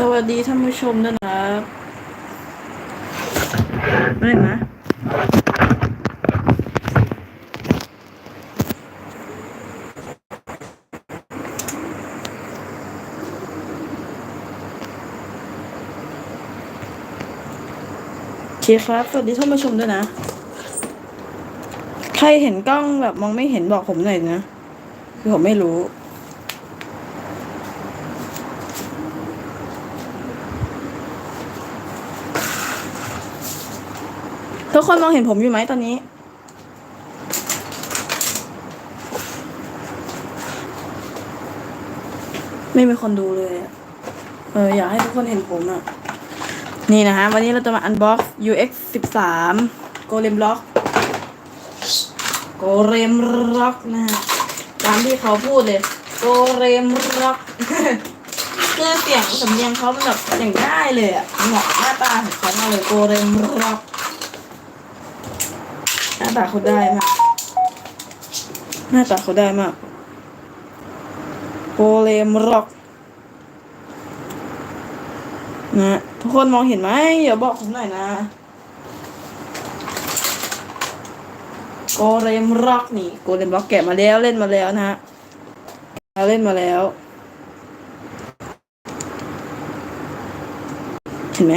สวัสดีท่านผู้ชมด้วยนะครับไม่นะเคครับ สวัสดีท่านผู้ชมด้วยนะ ใครเห็นกล้องแบบมองไม่เห็นบอกผมหน่อยนะ คือผมไม่รู้ ทุกคนมองเห็นผมอยู่ไหมตอนนี้ ไม่มีคนดูเลยเอออยากให้ทุกคนเห็นผมอะนี่นะฮะ วันนี้เราจะมาอันบ็อกซ์ UX 13 Golem Lock Golem Lock นะฮะตามที่เขาพูดเลย Golem Lock คือเสียงสำเนียงเขามันแบบอย่างได้เลยอะเหมาะหน้าตาของเขามาเลย Golem Lock ตาเขาได้มาก หน้าตาเขาได้มากโกเลมร็อกนะทุกคนมองเห็นไหมอย่าบอกผมหน่อยนะโกเลมร็อกนี่โกเลมร็อกแกะมาแล้วเล่นมาแล้วนะฮะเล่นมาแล้ว เห็นไหม